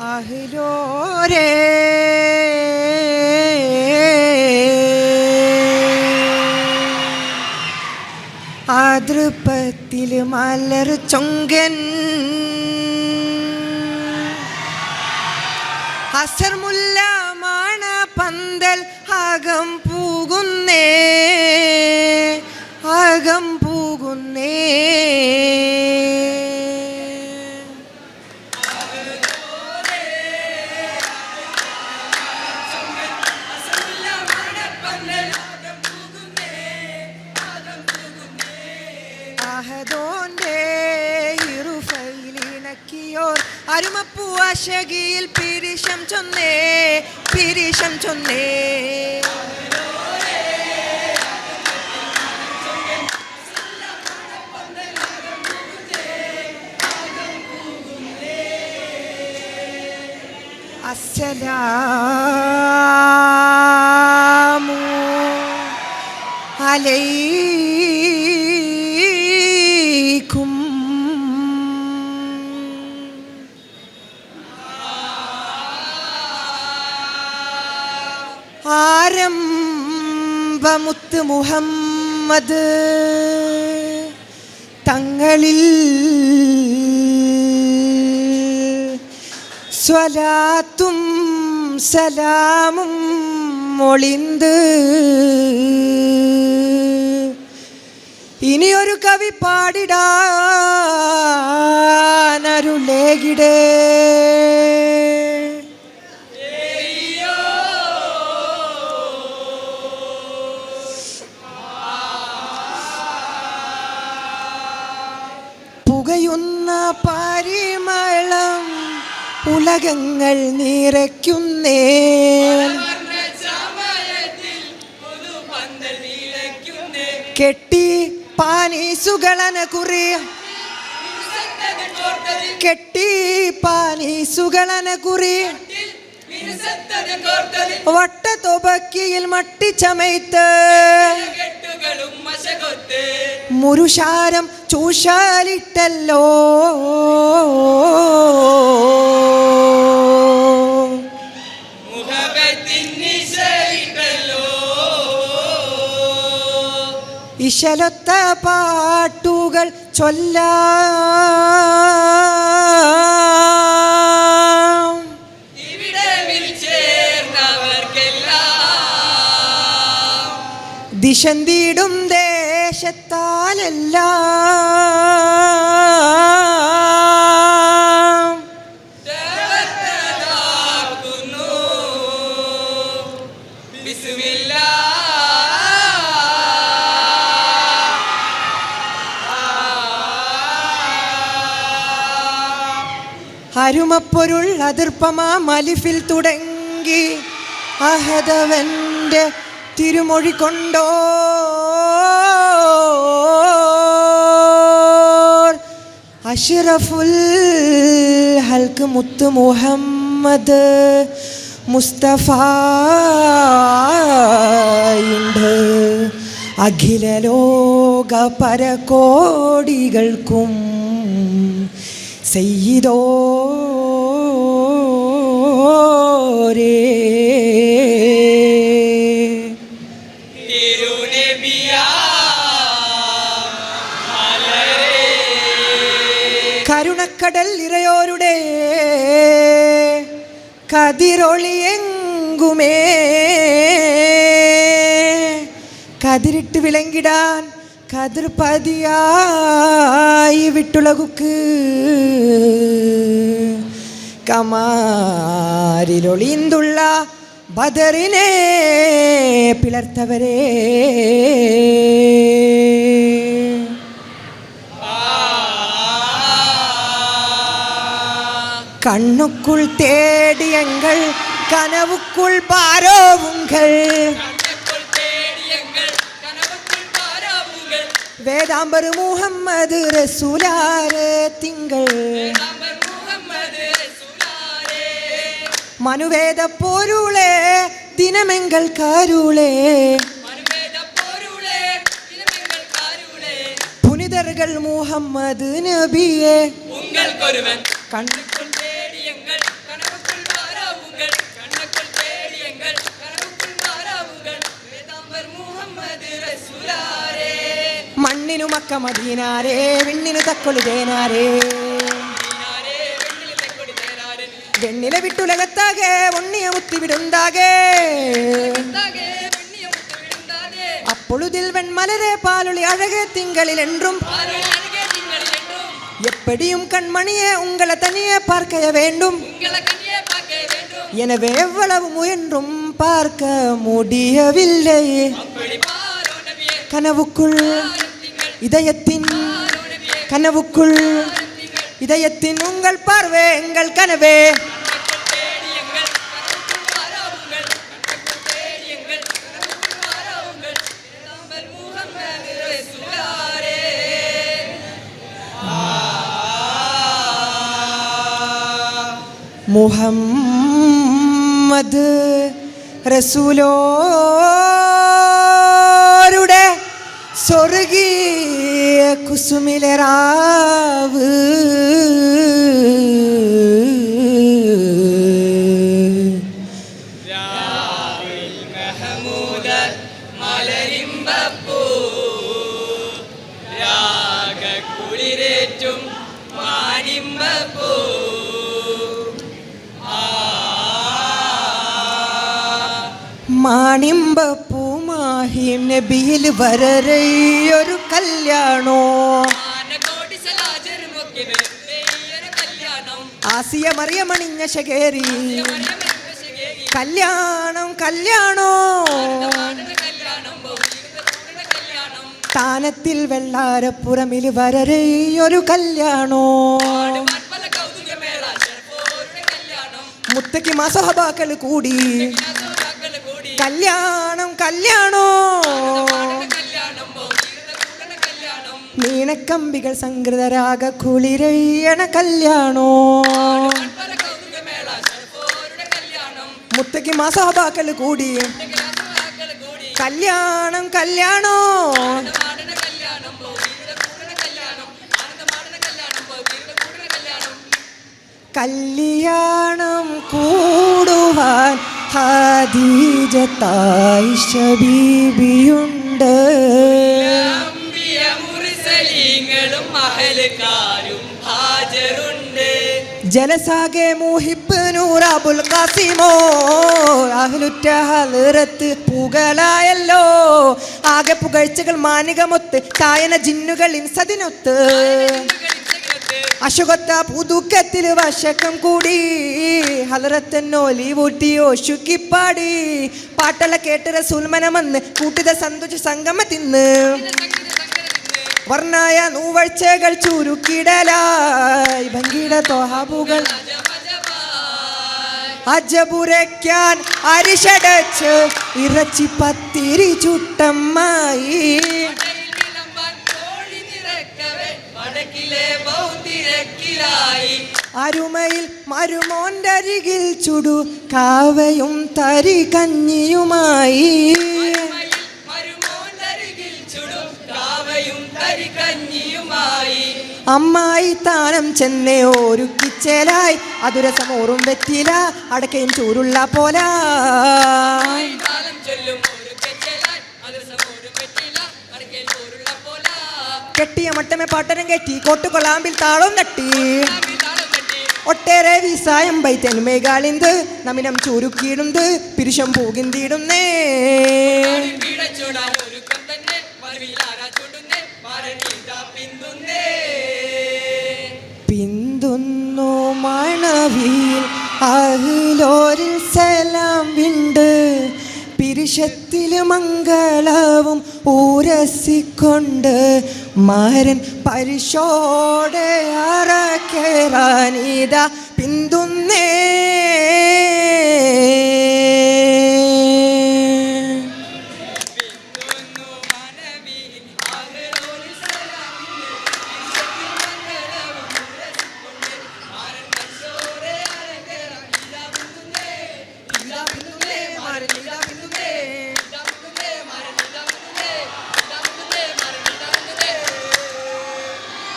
അഹിലോരേ. ആതൃപ്പത്തിൽ മലർ ചൊങ്കൻ. അസർമുല്ലമാണ് പന്തൽ അകം പൂകുന്നേ. അരുമപ്പൂവാശകിയിൽ പിരിശം ചൊന്നേ പിരിശം ചൊന്നേ. അസ്സലാമു അലൈക്കും ആരംഭമുത്ത് മുഹമ്മദ് തങ്ങളിൽ സ്വലാത്തും സലാമും മൊളിന്ത് ഇനിയൊരു കവി പാടിടാനരുളേകിടേ പുകയുന്ന പരിമളം ഉലകങ്ങൾ നിറയ്ക്കുന്നേ കെട്ടി പാനീസുകളന കുറി. കെട്ടി പാനീസുകളന കുറി. വട്ടത്തൊബക്കിയിൽ മട്ടിച്ചമയ്ത്ത് മുരുഷാരം ചൂഷാലിട്ടല്ലോ. ഇശലൊത്ത പാട്ടുകൾ ചൊല്ല. ദിശന്തിടും ദേ ദേശത്താലെല്ലാം അരുമപ്പൊരുൾ അതിർപ്പമാ മലിഫിൽ തുടങ്ങി. അഹദവന്റെ തിരുമൊഴി കൊണ്ടോ അഷ്റഫുൽ ഹൽക്ക് മുത്ത് മുഹമ്മദ് മുസ്തഫുണ്ട് അഖില ലോക പരകോടികൾക്കും ചെയ്തോരേ കരുണക്കടൽ ഇറയോരുടെ കതിരൊളിയെങ്കുമേ. കതിരിട്ട് വിളങ്ങിടാൻ കതിർപതിയായി വിട്ടുളകുക്ക്. കമാരിലൊളിന്തുള്ള ബദറിനെ പിളർത്തവരേ. കണ്ണുക്കുൾ തേടിയങ്ങൾ കനവുക്കുൾ പാരോങ്ങൾ വേദാംബര് മുഹമ്മദ് തിങ്കൾ. മനുവേദ പോരുളേ ദിനമെങ്കൽ കാരുളേ. പുനിതർകൾ മുഹമ്മദ് നബിയെ. കണ്ടിട്ടുണ്ടേ தேடியங்கள் கனவுக்குள் வாராவுங்கள் கண்ணுக்குள் தேடியங்கள் கனவுக்குள் வாராவுங்கள் பேதாம்பர் முகம்மது ரசூலாரே. மண்ணினு மக்க மதியினாரே விண்ணினு தக்கொழுதேனாரே வெண்ணில விட்டுலகத்தாக உண்ணிய முத்தி விடுந்தாக. அப்பொழுதில் வெண்மலரே பாலொளி அழகு திங்களில் என்றும். எப்படியும் கண்மணியே உங்களை தனியே பார்க்க வேண்டும். எனவே எவ்வளவு முயன்றும் பார்க்க முடியவில்லை. கனவுக்குள் இதயத்தின் கனவுக்குள் இதயத்தின் உங்கள் பார்வை எங்கள் கனவே. മുഹമ്മദ് റസൂലോരുടെ സ്വർഗീയ കുസുമിലറാവ് മാണിമ്പ പൂമാഹിം നബിയിൽ വരരയൊരു കല്യാണോ? ആസിയ മറിയമണിഞ്ഞ ശകേരി. കല്യാണം കല്യാണോ? താനത്തിൽ വെള്ളാരപ്പുറമിൽ വരരയൊരു കല്യാണം? മുത്തക്ക് മാസഹബാക്കൾ കൂടി കല്യാണം കല്യാണോ? നീണക്കമ്പികൾ സംകൃതരാഗ കുളിരയ്യണ കല്യാണോ? മുത്തക്ക് മാസാബാക്കൽ കൂടി. കല്യാണം കല്യാണം? കല്യാണം കൂടുവാൻ ഹാദീജത്തായിഷ ബീബിയുണ്ട് അമ്പിയ മുറിസലീങ്ങളും മഹലുകാരും ജലസാകെ മുഹിബ് നൂർ അബുൽ ഖാസിമോ. അഹ്ലുറ്റ ഹലറത്ത് പുകളായല്ലോ. ആകെ പുകഴ്ചകൾ മാനികമൊത്ത് തായന ജിന്നുകൾ ഇൻസതിനൊത്ത്. അശുഖത്ത പുതുക്കത്തിൽ വശക്കം കൂടി. ഹലറത്തന്നോലി ഊട്ടി ഓശുക്കിപ്പാടി പാട്ടല കേട്ട് റസൂൽമനമെന്ന് കൂട്ടിത സന്തോഷ സംഗമ തിന്ന്. വർണായ നൂവഴ്ചകൾ ചുരുക്കിടലായി. ഭംഗിട തോഹാബുകൾ അജപുരയ്ക്കാൻ അരിശടച്ച് ഇറച്ചി പത്തിരി ചുട്ടമ്മായി. അരുമയിൽ മരുമോന്റെ അരികിൽ ചുടു കാവയും തരി കഞ്ഞിയുമായി. അമ്മായി താനം ചെന്നേ ഒരുക്കിച്ചേലായി അതുരസമോറും വെറ്റില അടക്കയും ചൂരുള്ള പോല. കെട്ടിയ മട്ടമെ പാട്ടരം കെട്ടി കോട്ടുകൊള്ളാമ്പിൽ താളം കെട്ടി ഒട്ടേറെ വിസായം ബൈത്തനുമേകാളിന്ത് നമിനം ചുരുക്കിയിടുന്ന് പിരിശം പോകിന്തിയിടുന്നേ. പിന്തുന്നു മണവിൽ അഹിലോരിൽ സലാം വിണ്ട്. ഇരുശത്തിൽ മംഗളവും ഊരസിക്കൊണ്ട് മാരൻ പരിശോടെ അറക്കേറാനിത പിന്തുന്നേ